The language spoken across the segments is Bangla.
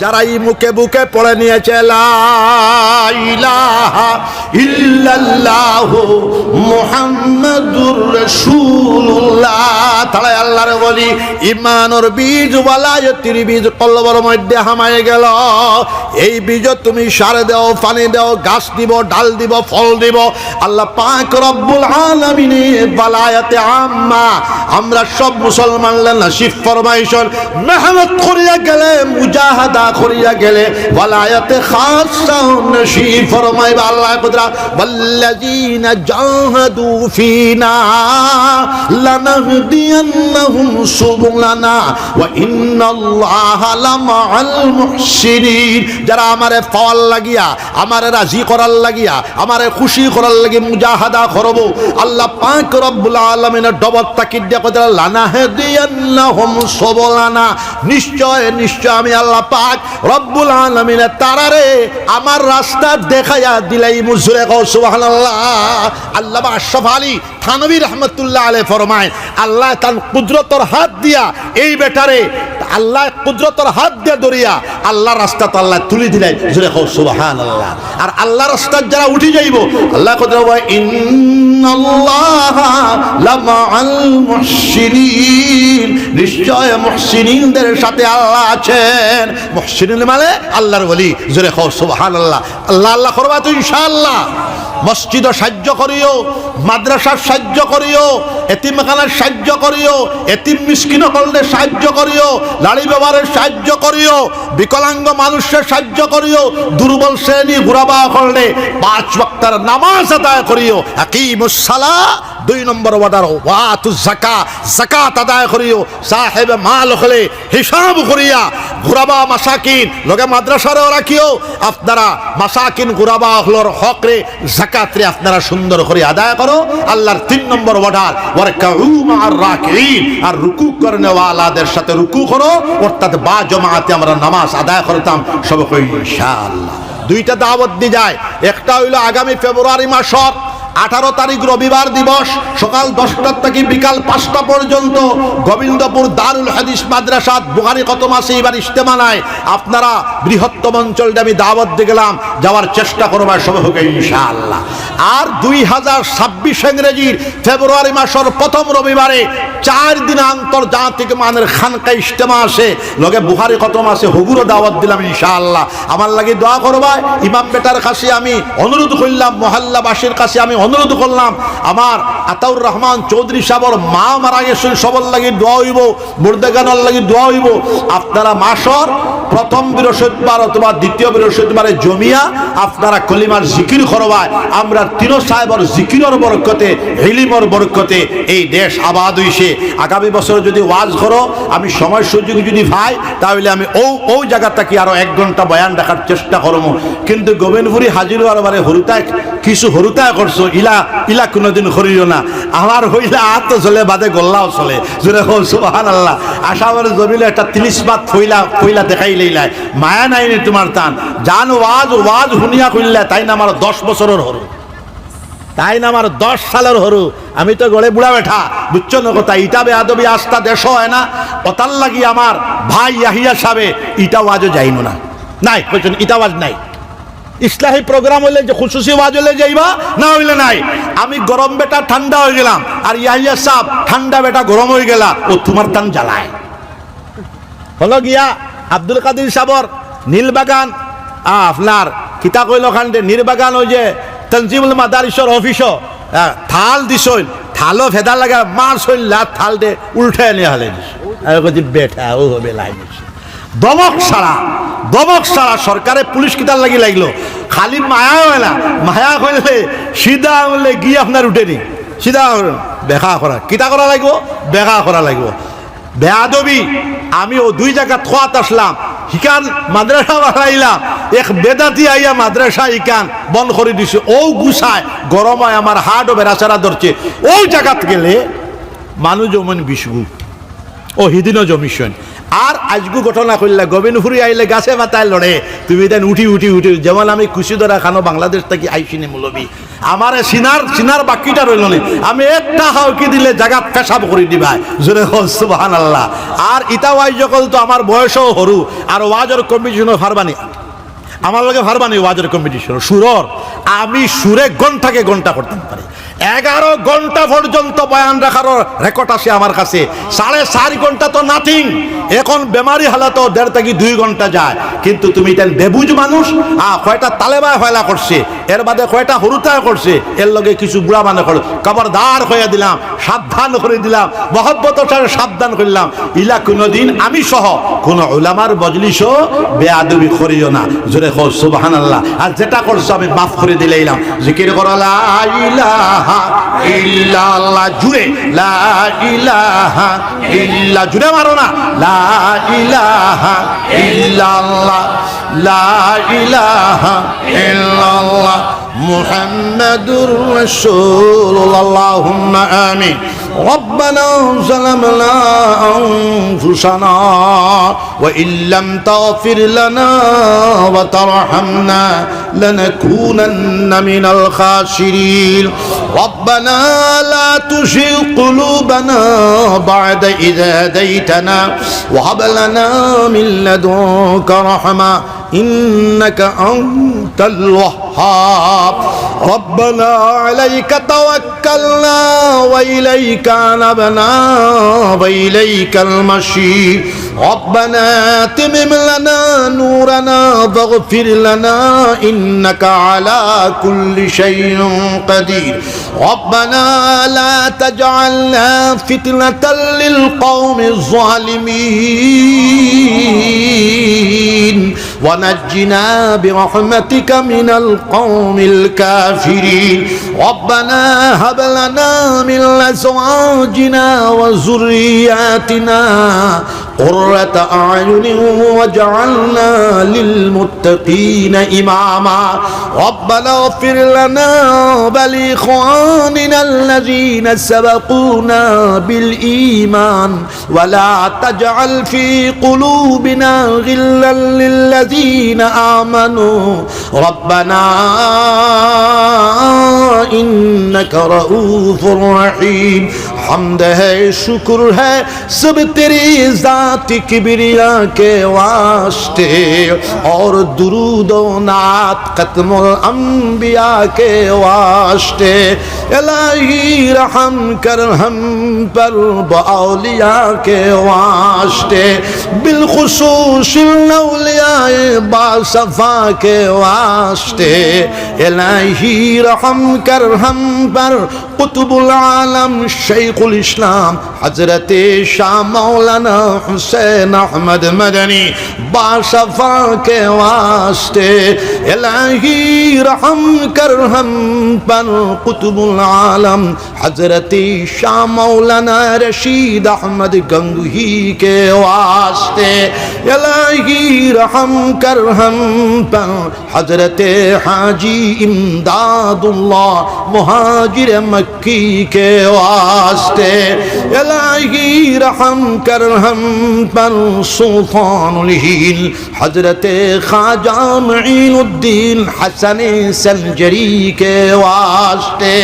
যারা এই মুখে বুকে পড়ে নিয়েছে তারা আল্লাহর বলি ইমানর বীজ ওয়ালায়তির বীজ কলবর মধ্যে হামায় গেল। এই বীজ তুমি সার দাও, পানি দাও, গাছ দিব, ডাল দিব, ফল দিব। আল্লাহ পাক রব্বুল আলামিনের বালায়াতে আম্মা, আমরা সব মুসলমান নাসিব ফরমাইশন মেহনত করিয়া গেলে মুজাহাদা করিয়া গেলে ওয়ালায়াতে খাসা নসিব ফরমাইবা আল্লাহ কুদরা ওয়াল্লাযীনা জাহাদু ফিনা লানাহদিয়ান্নাহুম সুবুলানা ওয়া ইন্নাল্লাহা লামাআল মুহসিনিন। যারা আমারে পাওয়ার লাগিয়া, আমারে রাজি করার লাগিয়া, আমারে খুশি করার লাগি মুজাহাদা করব, আল্লাহ পাক রব্বুল আলামিনের ডবল তাকিদ দিয়া লানাহদিয়ান্নাহুম নিশ্চয় নিশ্চয় আমি আল্লাহ পাক রব্বুল আলামিনের তারারে আমার রাস্তা দেখাইয়া দিলাই মুজরে কও সুবহানাল্লাহ। আল্লাহ আশরাফ আলী থানবী রহমতুল্লাহ আলাইহি ফরমায়, আল্লাহ তার কুদরতর হাত দিয়া এই বেটারে, আল্লাহ কুদরতর হাত দিয়ে দরিয়া, আল্লাহ রাস্তা তো আল্লাহ তুলি দিলেন। জুড়ে কও, সুবহানাল্লাহ। আর আল্লাহ রাস্তার যারা উঠে যাইব, আল্লাহ মুহসিনিন। নিশ্চয় মুহসিনিনদের সাথে আল্লাহ আছেন। মুহসিনিন মানে আল্লাহর বলি জোরে কও, সুবহানাল্লাহ। আল্লাহ আল্লাহ করবা তো ইনশাআল্লাহ। মসজিদ সাহায্য করিও, মাদ্রাসার সাহায্য করিও, এতিমখানার সাহায্য করিও, এতিম মিসকিন করলে সাহায্য করিও লাড়ি ব্যবহারের সাহায্য করিও, বিকলাঙ্গ মানুষের সাহায্য করিও, দুর্বল শ্রেণি ঘুরাবা করলে পাঁচ বক্তার নামাজ আদায় করিও আকিমুসালা দুই নম্বর ওয়াদার ওয়াতু জাকা জাকাত আদায় করিও, সাহেব মাল হলে হিসাব করিয়া ঘুরাবা মাসাকিন। লগে মাদ্রাসারও রাখিও আপনারা মাসাকিন ঘুরাবা হলোর হকরে জাকাতরে আপনারা সুন্দর করে আদায় করো। আল্লাহর তিন নম্বর ওয়ারকাউ মা'আর রাকিন আর রুকু করনেওয়ালাদের সাথে রুকু করো। অর্থাৎ বা জমাতে আমরা নামাজ আদায় করতাম সব কই ইনশাআল্লাহ। দুইটা দাওয়াত দিয়ে যায়। একটা হইল আগামী ফেব্রুয়ারি মাসর আঠারো তারিখ রবিবার দিবস, সকাল দশটার থেকে বিকাল পাঁচটা পর্যন্ত গোবিন্দপুর দারুল হাদিস মাদ্রাসাত বুহারি কত মাসে এবার ইস্তেমা নাই। আপনারা বৃহত্তম অঞ্চলটা আমি দাওয়াত দিয়ে গেলাম, যাওয়ার চেষ্টা করবার সব হোক ইনশাআল্লাহ। আর দুই হাজার ছাব্বিশ ইংরেজির ফেব্রুয়ারি মাসের প্রথম রবিবারে চার দিন আন্তর্জাতিক মানের খানকা ইস্তেমা আসে লগে বুহারি কত মাসে হগুরও দাওয়াত দিলাম ইনশাআল্লাহ। আমার লাগে দোয়া করবা, ইমাম বেটার কাছে আমি অনুরোধ করলাম, মহল্লাবাসীর কাছে আমি অনুরোধ করলাম, আমার আতাউর রহমান চৌধুরী সাহর মা মারা গেছেন, সবর লাগি দোয়া হইব, মুর্দেগানার লাগি দোয়া হইব। আপনারা মাসর, প্রথম বৃহস্পতিবার অথবা দ্বিতীয় বৃহস্পতিবারে জমিয়া আপনারা কলিমার জিকির করবায়। আমরা তিন সাহেবর জিকিরর বরকতে, হিলিমর বরকতে এই দেশ আবাদ হইছে। আগামী বছর যদি ওয়াজ করো, আমি সময় সুযোগ যদি ভাই তাহলে আমি ও ও জায়গা থেকে আরও এক ঘণ্টা বয়ান রাখার চেষ্টা করব। কিন্তু গোবিন্দপুরি হাজির হওয়ার বারে হরুতায়, কিছু হরুতায় করছ ইলা ইলা কোনোদিন করিও না। আমার হইলে আর তো চলে বাদে গোল্লাও চলে। জোরে হোক সুবাহান আল্লাহ আশাবার জমিলে একটা তিরিশ বাদ ফইলা ফইলা দেখাই লইলাই মায়া নাই নি তোমার টান জান ওয়াজ ওয়াজ শুনিয়া কইলে তাই না আমার দশ বছরের হরু। তাই না আমার দশ সালের হরু। আমি তো গড়ে বুড়া বেঠা। বুঝছ না কথা? ইটা বেয়াদবি আস্থা দেশ হয় না। অতাল লাগি আমার ভাই ইয়াহিয়া সাবে, ইটা ওয়াজও যাইন না। নাই বুঝছেন ইটা ওয়াজ নাই। ইসলাহী প্রোগ্রাম হইলে যে খুশুসি ওয়াজ হইলে যাইবা না হইলে নাই। আমি গরম বেটা ঠান্ডা হয়ে গেলাম আর ইয়াহিয়া সাহ ঠান্ডা বেটা গরম হয়ে গেলা ও তোমার টান জ্বালায়। হলো গিয়া আব্দুল কাদির সাবর নীলবাগান আপনার কিতা কইল খান্ডে নীলবাগান ওই যে তনজিমুল মাদারিসর অফিসও আহ, থাল দিছইল থালও ভেদা লাগা মার লাত থাল দে উল্টে নিয়ে হলে বেঠা ও হবে লাই দিছে। দমক সারা দমক সারা, সরকারে পুলিশ কিতার লাগি লাগল। খালি মায়া হয় না, মায়া হইলে সিধা হইলে গিয়ে আপনার উঠেনি সিধা বেখা করা কিতা করা লাগবো? বেখা করা লাগবো। বেয়াদবি, আমি ও দুই জায়গা থোয়াত আসলাম। হিকান মাদ্রাসা বাড়াইলাম এক বেদাতি আইয়া মাদ্রাসা ইকান বন্ধ করে দিছে। ও গুছায় গরমায় আমার হাট ও বেড়াচারা ধরছে ওই জায়গাত গেলে মানুষ যেমন বিষ্ণু ও হিদিনও জমিশন আর আজগু ঘটনা করলে গোবিন্দপুরি আইলে গাছে মাথায় লড়ে। তুমি দেন উঠি উঠি উঠি, যেমন আমি খুশি ধরা খানো, বাংলাদেশ থেকে আইসিনি মূলবি। আমার সিনার সিনার বাকিটা রইল নি। আমি একটা হাউকি দিলে জায়গা পেশাব করে দিবা জোরে সুবাহান আল্লাহ আর ইটা ওয়াই যখন তো আমার বয়সও হরু আর ওয়াজের কম্পিটিশনও ফারবানি। আমার লগে ফারবানি ওয়াজের কম্পিটিশন, সুরর। আমি সুরে ঘন্টাকে ঘণ্টা করতে পারি। এগারো ঘণ্টা পর্যন্ত বয়ান রাখার রেকর্ড আছে আমার কাছে। সাড়ে চার ঘণ্টা তো নাথিং এখন বেমারি হালাতো দেড় থেকে দুই ঘণ্টা যায়। কিন্তু তুমি তেন বেবুজ মানুষ আ কয়টা তালেবায় হয়লা করছে, এর বাদে কয়টা হরুতায় করছে, এর লগে কিছু বুড়া মানে করে খবরদার হয়ে দিলাম, সাবধান করে দিলাম মহব্বতের সাবধান করলাম। ইলা কোনোদিন আমি সহ কোন ওলামার বজলিসও বেআবি করিও না। জোরে খো সুবহান আল্লাহ আর যেটা করছ আমি মাফ করে দিলাম জিকির করো, লা ইলাহা ইল্লাল্লাহ জুড়ে লা ইলাহা ইল্লা জুড়ে মারো না লা ইলাহা ইল্লাল্লাহ লা ইলাহা ইল্লাল্লাহ মুহাম্মাদুর রাসূলুল্লাহ আল্লাহুম্মা আমিন ربنا ظلمنا أنفسنا وإن لم تغفر لنا وترحمنا لنكونن من الخاسرين ربنا لا تزغ قلوبنا بعد إذ هديتنا وهب لنا من لدنك رحمة إنك أنت الوهاب ربنا عليك توكلنا وإليك نبنا وإليك المشير ربنا تمم لنا نورنا واغفر لنا إنك على كل شيء قدير. ربنا لا تجعلنا فتنة للقوم الظالمين. ونجنا برحمتك من القوم الكافرين. ربنا هب لنا من أزواجنا وذرياتنا قرة أعين واجعلنا للمتقين إماما. ربنا اغفر لنا ولإخواننا الذين سبقونا بالإيمان. ولا تجعل في قلوبنا غلا للذين آمنوا. ربنا إنك رؤوف رحيم. حمد ہے، شکر ہے، سب تیری ذات کبریا کے واسطے۔ اور درود و نعت ختم الانبیاء کے واسطے۔ الہی رحم کر ہم پر باولیاء کے واسطے۔ بالخصوص اولیاء باصفا کے واسطے۔ الہی رحم کر ہم پر قطب العالم شیخ শেখুল ইসলাম হজরতে শাহ মৌলানা হুসেন আহমদ মদনী बाशफा के वास्ते इलाही रहम कर हम पर कुतुबुल आलम हजरती शाह मौलाना रशीद अहमद गंगही के वास्ते इलाही रहम कर हम पर हजरत हाजी इमदादुल्ला मुहाजिर मक्की के वास्ते আসতে। এলাহি রহম করহম পর সুলতানুল হিল। হজরতে খাজা মঈনুদ্দিন হাসান সঞ্জরি কে ওয়াস্তে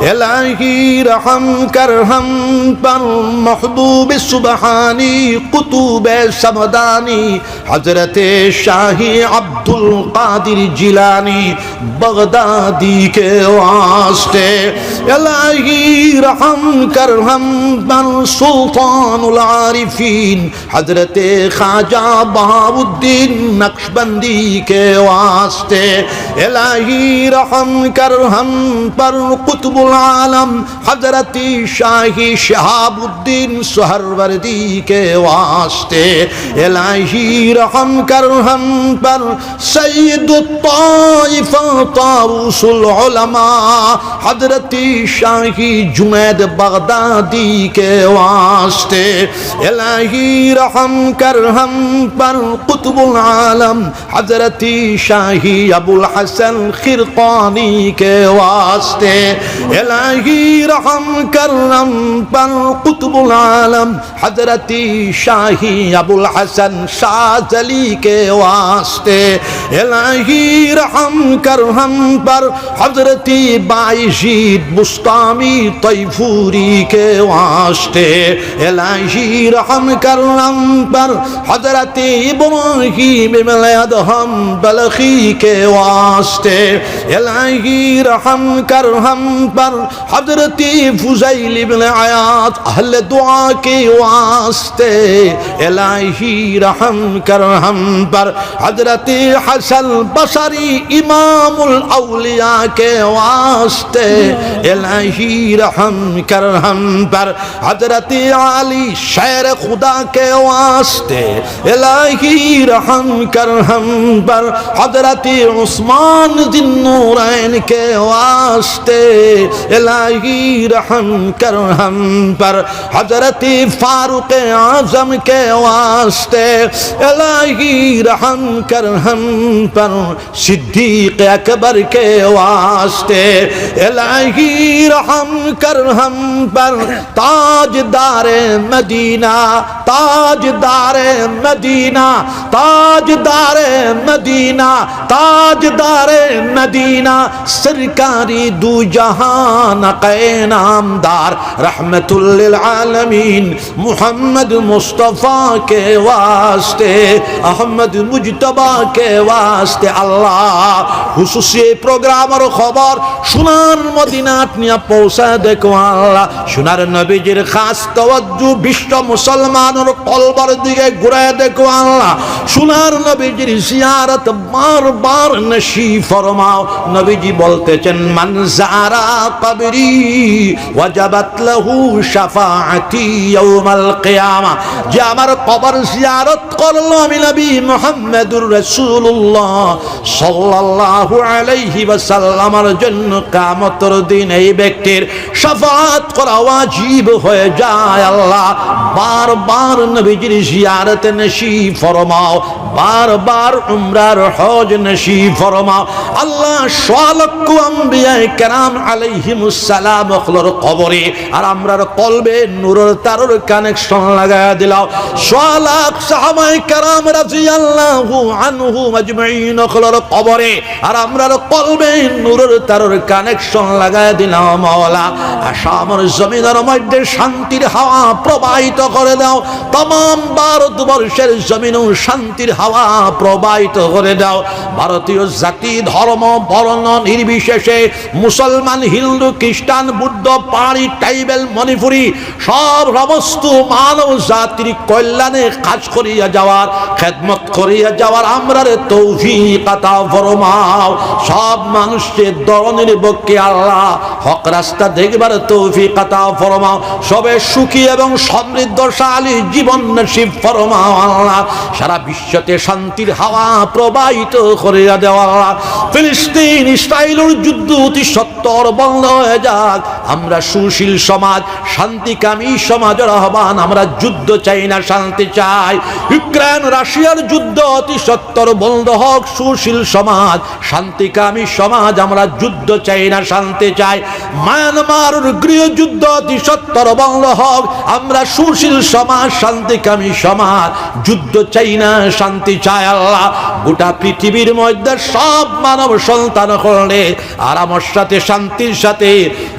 الهي رحم کرہم پر محبوب سبحانی قطوب سمدانی حضرت شاہی عبد القادر جیلانی بغدادی کے واسطے الہی رحم کرہم پر سلطان العارفین حضرت خواجہ بہاؤدین نقش بندی کے واسطے الہی رحم کرہم پر قطب রহমতুল আলম হজরতি শাহী শাহাবুদ্দিন সোহরवर्दी के वास्ते इलाही रहम कर हम पर सईद ताउसुल उलमा हजरती शाही जुनैद बगदादी के वास्ते इलाही रहम कर हम पर कुतुबुल आलम हजरती शाही अबुल हसन खिरकानी के वास्ते এলাহি রহম করম পর কুতুবুল আলম, হজরতি শাহী আবুল হাসান শাহ আলী কে ওয়াস্তে। এলাহি রহম করম পর হজরতি বাইশিদ বুস্তামি তৈফুরি কে ওয়াস্তে। এলাহি রহম করম পর হজরতি ইব্রাহিম ইবনে আদহম বলখি কে ওয়াস্তে। এলাহি রহম করম পর পয়গম্বর হজরতি ফুজাইল ইবনে আয়াত আহলে দোয়া কে ওয়াস্তে এলাহি রহম কর হম পর হজরতি হাসান বসরি ইমামুল আউলিয়া কে ওয়াস্তে এলাহি রহম কর হম পর হজরতি আলী শের খুদা কে ওয়াস্তে এলাহি রহম কর হম পর হজরতি উসমান জিন্নুরাইন কে ওয়াস্তে এলাহি রহম করো হম পর হজরতি ফারুক আজম কে ওয়াস্তে এলাহি রহম কর হম পর সিদ্দিক আকবর কে ওয়াস্তে এলাহি রহম কর হম পর তাজদার মদিনা তাজদার মদিনা তাজদার মদিনা তাজদার মদিনা, সরকারি দু জাহান নাকায়ে নামদার রহমতুল্লিল আলমিন। মোহাম্মদ মুস্তফা কে ওয়াস্তে, আহমদ মুজতবা কে ওয়াস্তে। আল্লাহ, হুসুসি এই প্রোগ্রামের খবর সুনান মদিনা আপনি পৌঁছা দেখো আল্লাহ। সোনার নবীজির খাস তওয়াজ্জু বিশ্ব মুসলমানের কলবার দিকে ঘুরায় দেখো আল্লাহ। সোনার নবীজির জিয়ারত বারবার নসি ফরমাও। নবীজি বলতেছেন মানজারা কবরি। ওয়াজাবাত লাহু শাফাআতি ইয়াউমাল কিয়ামা। যে আমার কবর জিয়ারত করল আমি নবী মুহাম্মদুর রাসূলুল্লাহ সাল্লাল্লাহু আলাইহি ওয়াসাল্লামের জন্য কিয়ামতের দিন এই ব্যক্তির শাফাআত করা ওয়াজিব হয়ে যায়। আল্লাহ বারবার নবীজির জিয়ারত নসিব ফরমাও। বারবার উমরার হজ নসিব ফরমাও আল্লাহ সোয়ালক্ষ আম্বিয়ায়ে কেরাম আলাইহিমুস সালাম অখলর কবরে, আর আমরার কলবে নূরের তারর কানেকশন লাগায়া দিলাও। সোয়ালাক সাহাবায়ে কেরাম আনহু অখলর কবরে, আর আমরার কলবে নূরের তারর কানেকশন লাগায়া দিলাম মাওলা। মধ্যে শান্তির হাওয়া প্রবাহিত করে দাও। তমাম ভারতবর্ষের জমিনও শান্তির হাওয়া প্রবাহিত করে দাও। ভারতীয় জাতি, ধর্ম, বর্ণ নির্বিশেষে মুসলমান, হিন্দু, খ্রিস্টান, বুদ্ধ, পাহাড়ি টাইবেল মণিপুরি সব সমস্ত মানব জাতির কল্যাণে কাজ করিয়া যাওয়ার, খেদমত করিয়া যাওয়ার আমরারে তৌফিক আতা ফরমাও। সব মানুষের দরনের পক্ষে আল্লাহ হক রাস্তা দেখবার তৌফিক আতা ফরমাও। সবে সুখী এবং সমৃদ্ধশালী জীবন নসিব ফরমাও আল্লাহ। সারা বিশ্বতে শান্তির হাওয়া প্রবাহিত করে দেওয়া। ফিলিস্তিন ইসরায়েলের যুদ্ধ অতি সত্তর বন্ধ হয়ে যাক। আমরা সুশীল সমাজ, শান্তিকামী সমাজের আহ্বান, আমরা যুদ্ধ চাই না, শান্তি চাই। ইউক্রেন, রাশিয়ার যুদ্ধ অতি সত্তর, বন্ধ হোক সুশীল সমাজ, শান্তিকামী সমাজ, আমরা যুদ্ধ চাই না, শান্তি চাই। মায়ানমার গৃহযুদ্ধ অতি সত্তর, বন্ধ হোক, আমরা সুশীল সমাজ, শান্তিকামী সমাজ, যুদ্ধ চাই না, শান্তি চাই আল্লাহ। গোটা পৃথিবীর মধ্যে সব মানব সন্তান করলে আর আমার সাথে শান্তির সাথে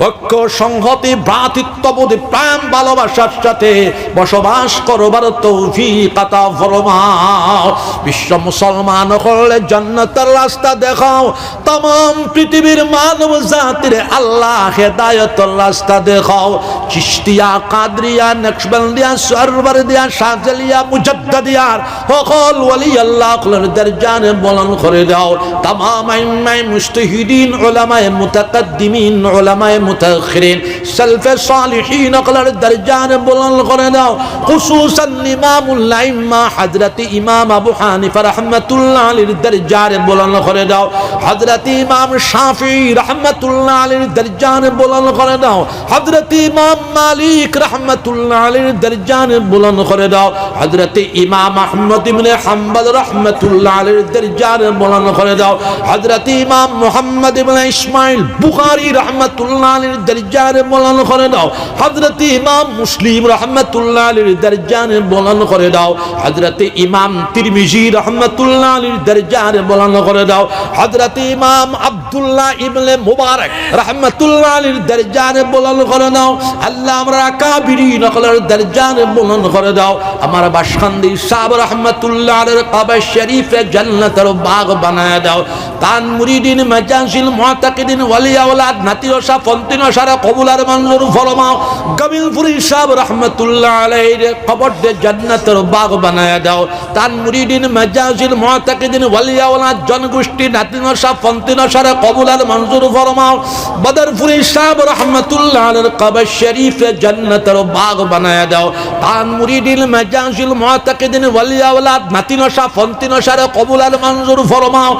ঐক্য সংহতি, ভ্রাতৃত্ববোধ প্রেম ভালোবাসার সাথে বসবাস করবার তৌফিক আতা ফরমাও। বিশ্ব মুসলমান করলে জান্নাতের রাস্তা দেখাও। তমাম পৃথিবীর মানব জাতির আল্লাহ হেদায়তের রাস্তা দেখাও। চিস্তিয়া কাদরিয়া নকশবন্দিয়া সরবরদিয়া শাহজালিয়া মুজদ্দাদিয়ার সকল ওয়ালি আল্লাহ দরজানে বলন করে দাও। তামাম আইম্মাই মুস্তাহিদিন উলামায়ে মুতাকাদ্দিমিন, উলামায়ে মুতাখ মুতাআখিরিন সালফে সালিহিন আকলার দরজার বুলন্দ করে দাও খুসুসান ইমামুল আইম্মা হযরত ইমাম আবু হানিফা রাহমাতুল্লাহ আলাইহির দরজার বুলন্দ করে দাও হযরত ইমাম শাফি রাহমাতুল্লাহ আলাইহির দরজার বুলন্দ করে দাও হযরত ইমাম মালিক রাহমাতুল্লাহ আলাইহির দরজার বুলন্দ করে দাও হযরত ইমাম আহমদ ইবনে হাম্বল রাহমাতুল্লাহ আলাইহির দরজার বুলন্দ করে দাও হযরত ইমাম মুহাম্মদ ইবনে ইসমাইল বুখারী রাহমাতুল্লাহ আলাইহির দরজার বুলন্দ করে দাও। হযরত ইমাম মুসলিম রাহমাতুল্লাহ আলাইহির দরজার বুলন্দ করে দাও। হযরত ইমাম তিরমিজি রাহমাতুল্লাহ আলাইহির দরজার বুলন্দ করে দাও। হযরত ইমাম আব্দুল্লাহ ইবনে মুবারক রাহমাতুল্লাহ আলাইহির দরজার বুলন্দ করে দাও। আল্লাহ আমরা কাবিরি নকলের দরজার বুলন্দ করে দাও। আমার বাসখান্দি সাহেব রহমতুল্লাহ আলের কাবা শরীফে জান্নাতের বাগ বানায় দাও। তান মুরিদিন মাজাজিল মুতাকিদিন ওয়ালিয়া ওলাদ নাতি ওসা ফন্তিন ওসারা কবুলার মঞ্জুর ফরমাও গবিলপুরি সাহেব রহমতুল্লাহ আলাইহির কবর দে জান্নাতের বাগ বানায় দাও। তান মুরিদিন মাজাজিল মুতাকিদিন ওয়ালিয়া ওলাদ জনগোষ্ঠী নাতি ওসা ফন্তিন ওসারা কবুলার মঞ্জুর ফরমাও বদরপুরি সাহেব রহমতুল্লাহ আলের কাবা শরীফে জান্নাতের বাগ বানায় দাও। তান মুরিদিন মাজাজিল মুতাকিদিন ওয়ালিয়া ওলাদ নাতি ওসা ফন্তিন ওসারা কবুলার মঞ্জুর ফরমাও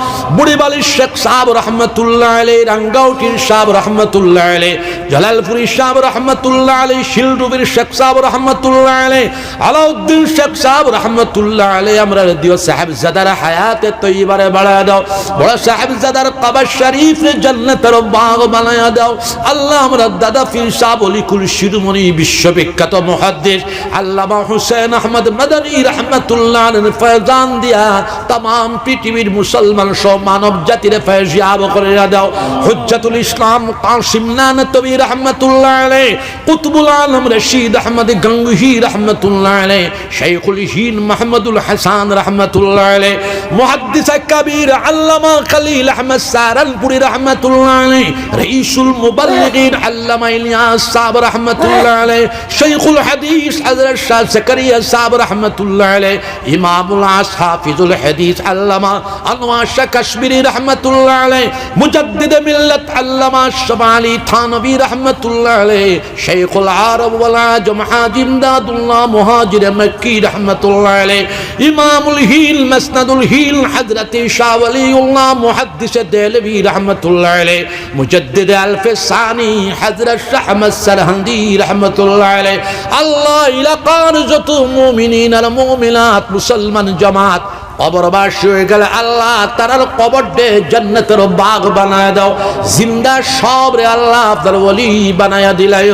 বুড়িবালির শেখ সাহেব রহমতুল্লাহ আলাই রাঙ্গাউটির সাহেব রহমতুল্লাহ আলাই জালালপুরি সাহেব রহমতুল্লাহ আলাই শিলডুবির শেখ সাহেব রহমতুল্লাহ আলাই আলাউদ্দিন শেখ সাহেব রহমতুল্লাহ আলাই আমরা দিও সাহেব জাদার হায়াতে তৈবারে বাড়ায় দাও, বড় সাহেব জাদার কাবা শরীফ জান্নাতের বাগ বানায় দাও। আল্লাহ আমরা দাদা ফির সাহেব অলিকুল শিরোমণি বিশ্ববিখ্যাত মহাদ্দেশ, আল্লামা হুসেন আহমদ মাদানী রহমতুল্লাহ ফয়জান দিয়া তাম পৃথিবীর মুসলমান সহ মানব জাতির ফয়জিয়াব করে দাও। হুজ্জাতুল ইসলাম কাসিম নানতবী রহমতুল্লাহ আলাইহি, কুতুবুল আলম রশিদ আহমদ গঙ্গহি রহমতুল্লাহ আলাইহি, শাইখুল হিন মাহমুদুল হাসান রহমতুল্লাহ আলাইহি, মুহাদ্দিস কবির আল্লামা খলিল আহমদ সারানপুরি রহমতুল্লাহ আলাইহি, রাইসুল মুবাল্লিগিন আল্লামা ইলিয়াস সাহেব রহমতুল্লাহ আলাইহি, শাইখুল হাদিস হযরত শাহ জাকারিয়া সাহেব রহমতুল্লাহ আলাইহি, ইমামুল আস হাফিজুল হাদিস আল্লামা আনোয়ার শাহ কাশ্মীরি রহমতুল্লাহ আলাইহি মুজাদ্দিদ মিল্লাত আল্লামা শাবালি থানবী রহমতুল্লাহ আলাইহি শাইখুল আরব ওয়াল আজম হাজি ইমদাদুল্লাহ মুহাজির মক্কি রহমতুল্লাহ আলাইহি ইমামুল হিল মাসনাদুল হিল হযরত শাহ ওয়ালিউল্লাহ মুহাদ্দিস দেলভি রহমতুল্লাহ আলাইহি মুজাদ্দিদ আলফ সানি হযরত শাহ আহমদ সারহান্দি রহমতুল্লাহ আলাইহি আল্লাহ ইলাকার যত মুমিনিন আর মুমিনাত মুসলমান জামাত কবরবাসী হয়ে গেলে আল্লাহ তারার কবর দে জান্নাতের বাগ বানায় দাও। জিন্দা সব রে আল্লাহ আপনার ওলি বানায়া দিলাই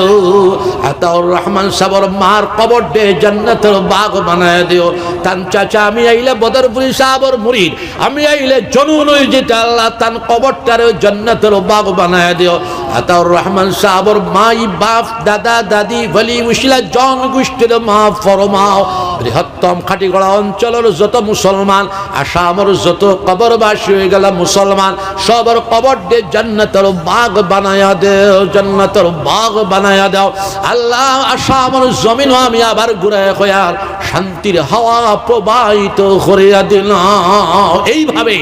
আতাউর রহমান সাবর মার কবর দে জান্নাতের বাগ বানায় দিও। তান চাচা, আমি আইলে বদরপুরি সাবর মুরিদ, আমি আইলে জনুন যেটা আল্লাহ তান কবরটারে জান্নাতের বাগ বানায় দিও। আতাউর রহমান সাবর মাই, বাপ, দাদা, দাদি বলি মুশিলা জন গোষ্ঠীর মা ফরমাও বৃহত্তম খাটিগড়া অঞ্চলের যত মুসলমান, আসামের যত কবরবাসী হয়ে গেল মুসলমান, সবার কবর দে জান্নাতের বাগ বানায়া দেও, জান্নাতের বাগ বানায়া দাও। আল্লাহ আসামের জমিন আমি আবার ঘুরে হইয়ার শান্তির হাওয়া প্রবাহিত করিয়া দিলাম। এইভাবে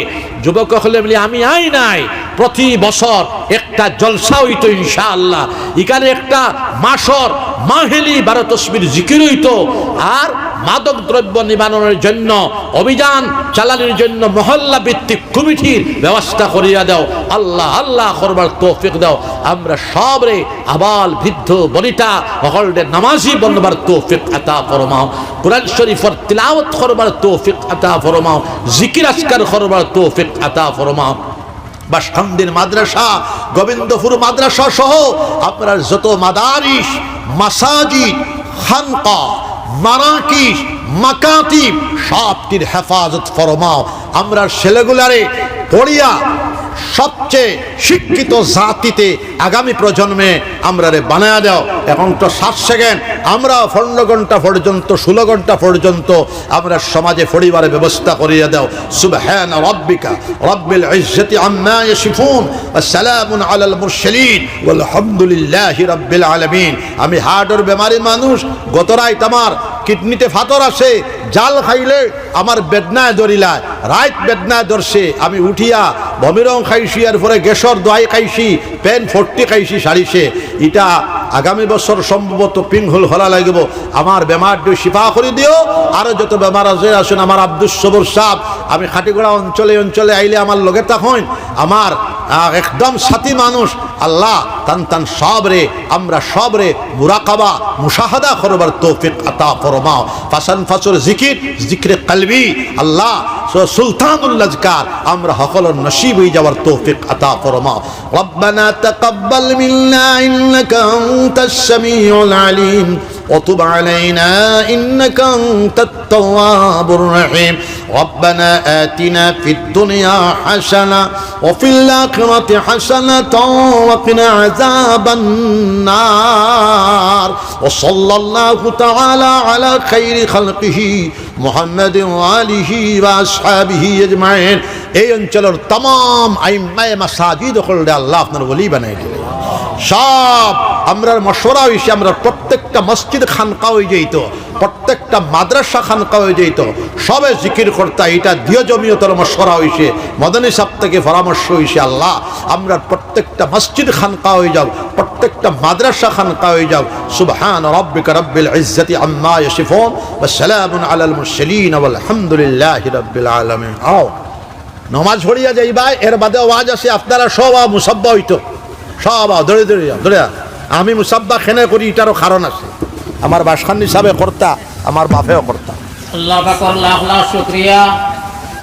যুবক হলে বলি, আমি আই নাই। প্রতি বছর একটা জলসা হইতো ইনশাআল্লাহ। এখানে একটা মাসর মাহেলি বারো তসবির জিকির হইতো। আর মাদক দ্রব্য নিবারণের জন্য, অভিযান চালানোর জন্য মহল্লা ভিত্তিক কমিটির ব্যবস্থা করিয়া দাও। আল্লাহ আল্লাহ করবার তৌফিক দাও। আমরা সবরে আবাল, বৃদ্ধ, বনিতা হলডে নামাজি বনবার তৌফিক আতা ফরমাও। কোরআন শরীফর তিলাওয়াত করবার তৌফিক আতা ফরমাও। জিকির আসকার করবার তৌফিক আতা ফরমাও। বাসখান্দির মাদ্রাসা, গোবিন্দপুর মাদ্রাসা সহ আপনার যত মাদারিস, মাসাজিদ, খানকা মারাকিস মাকাতিব, সবটির হেফাজত ফরমাও। আমরা ছেলেগুলারে পড়িয়া সবচেয়ে শিক্ষিত জাতিতে আগামী প্রজন্মে আমরা রে বানায়া দাও। এখন তো ষাট সেকেন্ড, আমরা পনেরো ঘণ্টা পর্যন্ত, ষোলো ঘণ্টা পর্যন্ত আমরা সমাজে পরিবারের ব্যবস্থা করিয়া দাও। সুবহান রব্বিকা, রব্বিল ইজ্জতি আম্মা ইয়াসিফুন সালামুন আলাল মুরসালিন, ওয়ালহামদুলিল্লাহি রাব্বিল আলামিন। আমি হার্টের বেমারি মানুষ, গত রাত আমার কিডনিতে ফাতর আছে জাল খাইলে আমার বেদনায় ধরিলায়। রাত বেদনায় ধরছে, আমি উঠিয়া বমিরং খাইছি, আর পরে গেসর দোয়াই খাইছি, পেন ফোর্টি খাইছি, সারিছে। এটা আগামী বছর সম্ভবত পিংহল হলা লাগিব। আমার বেমারটি শিফা করে দিও, আরও যত বেমার আছে, আসুন আমার আব্দুল সবর সাহ। আমি খাটিগোড়া অঞ্চলে অঞ্চলে আইলে আমার লগে তখন আমার একদম সাথী মানুষ, আল্লাহ তান তান সবরে, আমরা সবরে মুরাকাবা, মুশাহাদা করবার তৌফিক আতা ফরমাও। ফাসান ফাসুর জিকির, জিকিরে কালবি, আল্লাহ সুলতানুল্লাজকার আমরা সকল নসিব হয়ে যাওয়ার তৌফিক আতা ফরমাও। রব্বানা তাকাব্বাল মিন্না ইন্নাকা আনতাস সামিউল আলিম। وتب علينا إنك أنت التواب الرحيم ربنا آتنا في الدنيا حسنة وفي الآخرة حسنة وقنا عذاب النار وصلى الله تعالى على خير خلقه محمد وآله وأصحابه أجمعين أي أنشلر تمام أي ما مساجد خلد الله من ولي بنائي সব আমরা মশওরা হয়েছে আমরা প্রত্যেকটা মসজিদ খানকা হয়ে যেত প্রত্যেকটা মাদ্রাসা খানকা হয়ে যেত সবে জিকির করতা, এটা দিয় জমিয়তর মশওরা হয়েছে মদনী সাহ থেকে পরামর্শ হয়েছে আল্লাহ আমরা প্রত্যেকটা মসজিদ খানকা হয়ে যাও, প্রত্যেকটা মাদ্রাসা খানকা হয়ে যাও। সুবহান রব্বিক রব্বিল ইজ্জতি আম্মা ইয়াসিফুন, ওয়া সালামুন আলাল মুরসালিন ওয়া আলহামদুলিল্লাহি রাব্বিল আলামিন। আও, নমাজ পড়িয়া যাইবা এর বাদে আওয়াজ আছে, আপনারা সব মুসাব্বা হইতো। সব দৌড়ে ধরে যাও দৌড়ে আমি মুসাব্বা খেনে করি, এটারও কারণ আছে। আমার বাসখান হিসাবে কর্তা, আমার বাপেও কর্তা। আল্লাহ লাখ শুক্রিয়া।